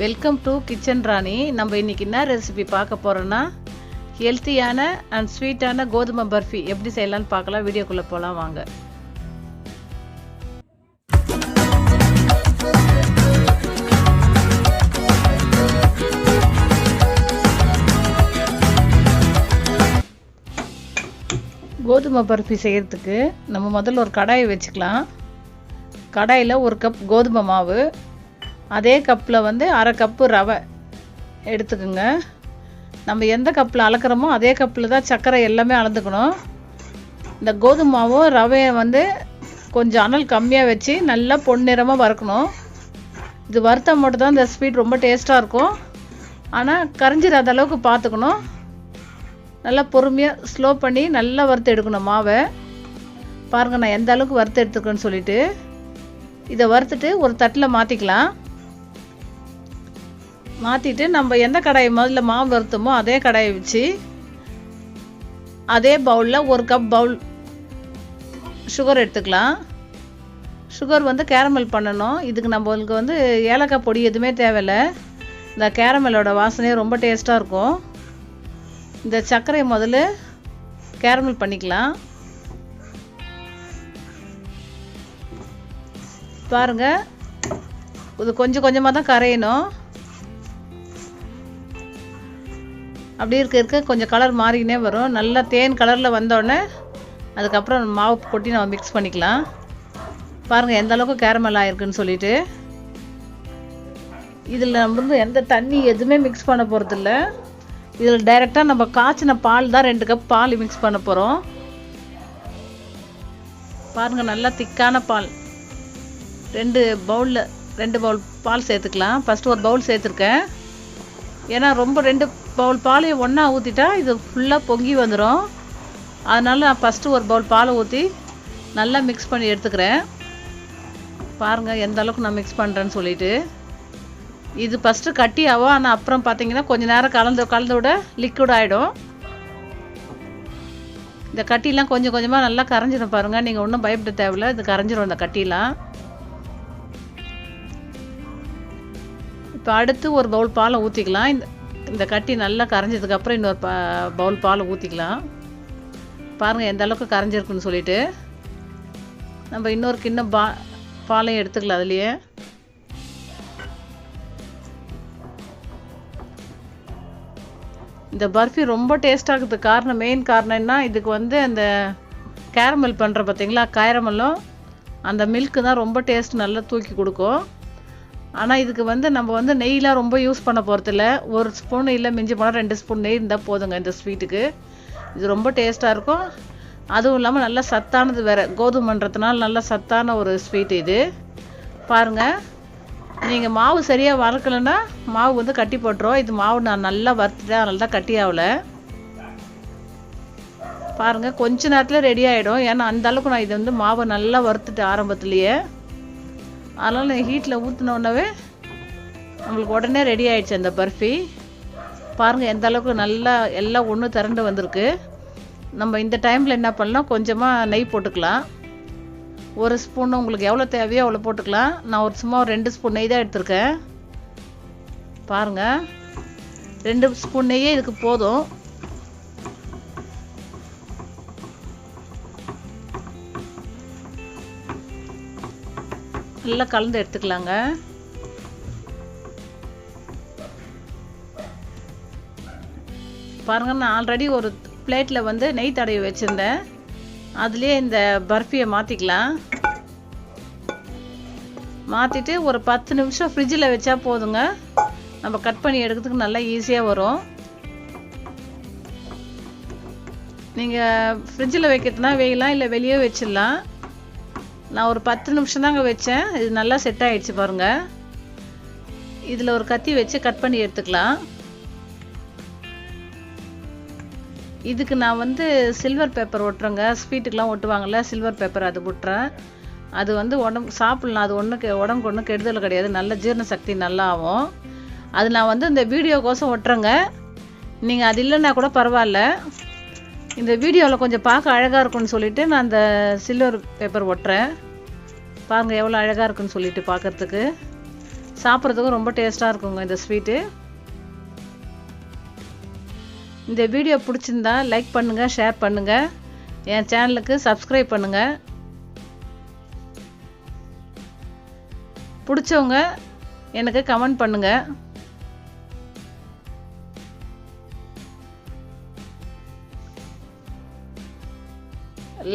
Welcome to kitchen ராணி நம்ம இன்னைக்கு என்ன ரெசிபி பார்க்க போகிறோன்னா ஹெல்த்தியான அண்ட் ஸ்வீட்டான கோதுமை பர்ஃபி எப்படி செய்யலாம்னு பார்க்கலாம். வீடியோக்குள்ளே போகலாம் வாங்க. கோதுமை பர்ஃபி செய்கிறதுக்கு நம்ம முதல்ல ஒரு கடாயை வச்சுக்கலாம். கடாயில் ஒரு கப் கோதுமை மாவு அதே கப்பில் வந்து அரை கப்பு ரவை எடுத்துக்கோங்க. நம்ம எந்த கப்பில் அளக்குறோமோ அதே கப்பில் தான் சர்க்கரை எல்லாமே அளந்துக்கணும். இந்த கோதுமை மாவும் ரவையை வந்து கொஞ்சம் அனல் கம்மியாக வச்சு நல்லா பொன்னிறமாக வறுக்கணும். இது வறுத்தா மட்டும் தான் இந்த ஸ்வீட் ரொம்ப டேஸ்ட்டாக இருக்கும். ஆனால் கரைஞ்சிடாத அளவுக்கு பார்த்துக்கணும் நல்லா பொறுமையாக ஸ்லோ பண்ணி நல்லா வறுத்து எடுக்கணும் மாவை. பாருங்கள் நான் எந்த அளவுக்கு வறுத்து எடுத்துருக்கேன்னு சொல்லிட்டு. இதை வறுத்துட்டு ஒரு தட்டில் மாற்றிக்கலாம் மாற்றிட்டு நம்ம எந்த கடாயை முதல்ல மாவு வறுத்தோமோ அதே கடாயை வச்சு அதே பவுலில் ஒரு கப் பவுல் சுகர் எடுத்துக்கலாம். சுகர் வந்து கேரமல் பண்ணணும். இதுக்கு நம்மளுக்கு வந்து ஏலக்காய் பொடி எதுவுமே தேவையில்லை. இந்த கேரமலோட வாசனையே ரொம்ப டேஸ்ட்டாக இருக்கும். இந்த சர்க்கரையை முதல்ல கேரமல் பண்ணிக்கலாம். பாருங்கள் இது கொஞ்சம் கொஞ்சமாக தான் கரையணும். அப்படி இருக்க இருக்க கொஞ்சம் கலர் மாறினே வரும். நல்லா தேன் கலரில் வந்தோடனே அதுக்கப்புறம் மாவு கொட்டி நம்ம மிக்ஸ் பண்ணிக்கலாம். பாருங்கள் எந்த அளவுக்கு கேரமல் ஆயிருக்குன்னு சொல்லிட்டு. இதில் நம்ம எந்த தண்ணி எதுவுமே மிக்ஸ் பண்ண போகிறதில்ல இதில் டைரெக்டாக நம்ம காய்ச்சின பால் தான் ரெண்டு கப் பால் மிக்ஸ் பண்ண போகிறோம் பாருங்கள் நல்லா திக்கான பால். ரெண்டு பவுலில் ரெண்டு பவுல் பால் சேர்த்துக்கலாம். ஃபஸ்ட்டு ஒரு பவுல் சேர்த்துருக்கேன். ஏன்னா ரொம்ப ரெண்டு பவுல் பாலையும் ஒன்றா ஊற்றிட்டா இது ஃபுல்லாக பொங்கி வந்துடும் அதனால் நான் ஃபஸ்ட்டு ஒரு பவுல் பாலை ஊற்றி நல்லா மிக்ஸ் பண்ணி எடுத்துக்கிறேன். பாருங்கள் எந்த அளவுக்கு நான் மிக்ஸ் பண்ணுறேன்னு சொல்லிட்டு. இது ஃபஸ்ட்டு கட்டி ஆகும் ஆனால் அப்புறம் பார்த்தீங்கன்னா கொஞ்ச நேரம் கலந்து கலந்து விட லிக்விட் ஆகிடும் இந்த கட்டிலாம் கொஞ்சம் கொஞ்சமாக நல்லா கரைஞ்சிடும் பாருங்கள் நீங்கள் ஒன்றும் பயப்பட தேவையில்ல. இது கரைஞ்சிரும் இந்த கட்டிலாம். இப்போ அடுத்து ஒரு பவுல் பாலை ஊற்றிக்கலாம் இந்த இந்த கட்டி நல்லா கரைஞ்சதுக்கப்புறம் இன்னொரு ப பவுல் பாலை ஊற்றிக்கலாம் பாருங்கள் எந்த அளவுக்கு கரைஞ்சிருக்குன்னு சொல்லிட்டு. நம்ம இன்னொரு கிண்ணம் பா பாலையும் எடுத்துக்கலாம் அதுலேயே. இந்த பர்ஃபி ரொம்ப டேஸ்டாகிறதுக்கு காரணம் மெயின் காரணம் என்ன இதுக்கு வந்து அந்த கேரமல் பண்ணுற பார்த்தீங்களா கேரமலும் அந்த மில்க்கு தான் ரொம்ப டேஸ்ட் நல்லா தூக்கி கொடுக்கும். ஆனால் இதுக்கு வந்து நம்ம வந்து நெய்லாம் ரொம்ப யூஸ் பண்ண போகிறதில்ல ஒரு ஸ்பூன் இல்லை மிஞ்சி போனால் ரெண்டு ஸ்பூன் நெய் இருந்தால் போதுங்க இந்த ஸ்வீட்டுக்கு இது ரொம்ப டேஸ்ட்டாக இருக்கும். அதுவும் இல்லாமல் நல்லா சத்தானது வேறு. கோதுமைன்றதுனால நல்லா சத்தான ஒரு ஸ்வீட் இது. பாருங்கள் நீங்கள் மாவு சரியாக வறுக்கலைன்னா மாவு வந்து கட்டி போட்டுரும். இது மாவு நான் நல்லா வறுத்துட்டேன். நல்லா தான் கட்டி ஆகலை. பாருங்கள் கொஞ்ச நேரத்தில் ரெடி ஆகிடும் ஏன்னா அந்த அளவுக்கு நான் இது வந்து மாவை நல்லா வறுத்துட்டு ஆரம்பத்துலேயே. அதனால் ஹீட்டில் ஊற்றினோடனே நம்மளுக்கு உடனே ரெடி ஆயிடுச்சு அந்த பர்ஃபி. பாருங்கள் எந்த அளவுக்கு நல்லா எல்லாம் ஒன்று திரண்டு வந்திருக்கு. நம்ம இந்த டைமில் என்ன பண்ணலாம்? கொஞ்சமாக நெய் போட்டுக்கலாம். ஒரு ஸ்பூன் உங்களுக்கு எவ்வளோ தேவையோ அவ்வளோ போட்டுக்கலாம். நான் ஒரு சும்மா ஒரு ரெண்டு ஸ்பூன் நெய் தான் எடுத்திருக்கேன். பாருங்கள் ரெண்டு ஸ்பூன் நெய்யே இதுக்கு போதும். நல்லா கலந்து எடுத்துக்கலாங்க. பாருங்கள் நான் ஆல்ரெடி ஒரு பிளேட்டில் வந்து நெய் தடவி வச்சுருந்தேன். அதுலேயே இந்த பர்ஃபியை மாற்றிக்கலாம் மாற்றிட்டு ஒரு பத்து நிமிஷம் ஃப்ரிட்ஜில் வச்சா போதுங்க. நம்ம கட் பண்ணி எடுக்கிறதுக்கு நல்லா ஈஸியாக வரும். நீங்கள் ஃப்ரிட்ஜில் வைக்கிறதுனா வெயிலாம் இல்லை வெளியே வச்சிடலாம். நான் ஒரு பத்து நிமிஷம் தாங்க வச்சேன். இது நல்லா செட் ஆகிடுச்சு பாருங்கள் இதில் ஒரு கத்தி வச்சு கட் பண்ணி எடுத்துக்கலாம். இதுக்கு நான் வந்து சில்வர் பேப்பர் ஒட்டுறேங்க. ஸ்வீட்டுக்கெலாம் ஒட்டுவாங்கள்ல சில்வர் பேப்பர் அது ஒட்டுறேன். அது வந்து உடம்பு சாப்பிட்லாம். அது ஒன்றுக்கு உடம்புக்கு ஒன்றும் கெடுதல் கிடையாது. நல்ல ஜீரண சக்தி நல்லா ஆகும் அது நான் வந்து இந்த வீடியோக்கோசம் ஒட்டுறேங்க. நீங்கள் அது இல்லைன்னா கூட பரவாயில்ல. இந்த வீடியோவில் கொஞ்சம் பார்க்க அழகாக இருக்கும்னு சொல்லிட்டு நான் அந்த சில்வர் பேப்பர் ஒட்டுறேன். பாருங்கள் எவ்வளோ அழகாக இருக்குன்னு சொல்லிட்டு பார்க்குறதுக்கு. சாப்பிட்றதுக்கும் ரொம்ப டேஸ்ட்டாக இருக்குங்க இந்த ஸ்வீட்டு இந்த வீடியோ பிடிச்சிருந்தா லைக் பண்ணுங்கள் ஷேர் பண்ணுங்கள் என் சேனலுக்கு சப்ஸ்கிரைப் பண்ணுங்கள் பிடிச்சவங்க எனக்கு கமெண்ட் பண்ணுங்கள்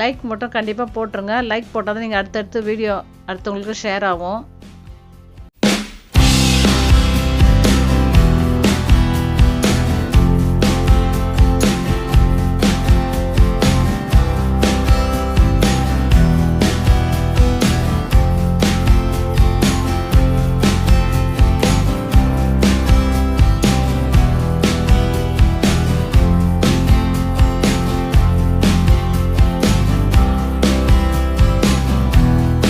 லைக் மட்டும் கண்டிப்பாக போட்டுருங்க. லைக் போட்டால் தான் நீங்கள் அடுத்தடுத்து வீடியோ அடுத்தவங்களுக்கு ஷேர் ஆகும்.